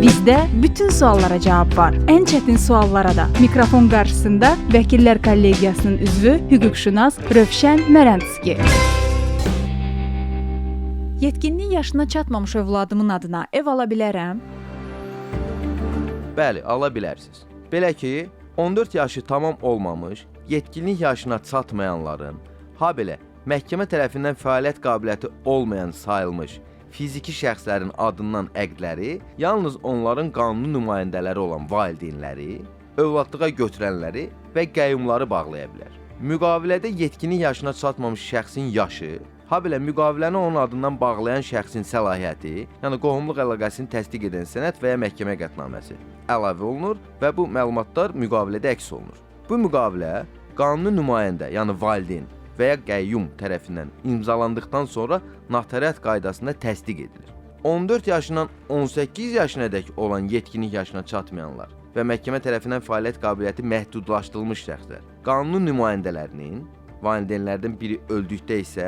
Bizdə bütün suallara cavab var. Ən çətin suallara da. Mikrofon qarşısında Vəkillər Kollegiyasının üzvü, hüquqşünas Rövşən Mərəndski. Yetkinlik yaşına çatmamış övladımın adına ev ala bilərəm? Bəli, ala bilərsiniz. Belə ki, 14 yaşı tamam olmamış, yetkinlik yaşına çatmayanların, ha belə məhkəmə tərəfindən fəaliyyət qabiliyyəti olmayan sayılmış fiziki şəxslərin adından əqdləri yalnız onların qanuni nümayəndələri olan valideynləri, övladlığa götürənləri və qəyyumları bağlaya bilər. Müqavilədə yetkinlik yaşına çatmamış şəxsin yaşı, ha belə müqaviləni onun adından bağlayan şəxsin səlahiyyəti, yəni qohumluq əlaqəsini təsdiq edən sənəd və ya məhkəmə qətnaməsi əlavə olunur və bu məlumatlar müqavilədə əks olunur. Bu müqavilə qanuni nümayəndə, yəni valideyn və ya qəyyum tərəfindən imzalandıqdan sonra notariat qaydasında təsdiq edilir. 14 yaşından 18 yaşınadək olan yetkinlik yaşına çatmayanlar və məhkəmə tərəfindən fəaliyyət qabiliyyəti məhdudlaşdırılmış şəxslər qanuni nümayəndələrinin valideynlərdən biri öldükdə isə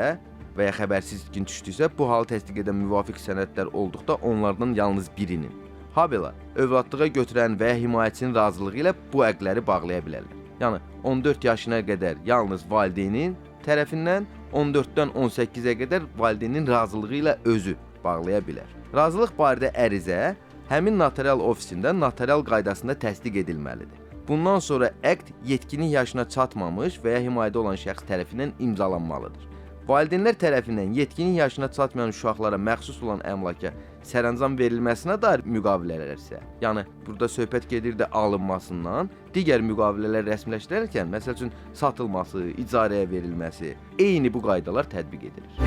və ya xəbərsiz itkin düşdüysə, bu halı təsdiq edən müvafiq sənədlər olduqda onlardan yalnız birinin, ha belə övladlığa götürən və ya himayəçinin razılığı ilə bu əqdləri bağlaya bilərlər. Yəni 14 yaşına qədər yalnız valideynin tərəfindən 14-dən 18-ə qədər valideynin razılığı ilə özü bağlaya bilər. Razılıq barədə ərizə həmin notarial ofisində notarial qaydasında təsdiq edilməlidir. Bundan sonra əqd yetkinlik yaşına çatmamış və ya himayədə olan şəxs tərəfindən imzalanmalıdır. Valideynlər tərəfindən yetkinlik yaşına çatmayan uşaqlara məxsus olan əmlaka sərəncam verilməsinə dair müqavilələr isə, yəni burada söhbət gedir də alınmasından, digər müqavilələr rəsmiləşdirərkən, məsəl üçün satılması, icarəyə verilməsi, eyni bu qaydalar tətbiq edilir.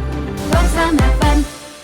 90 FM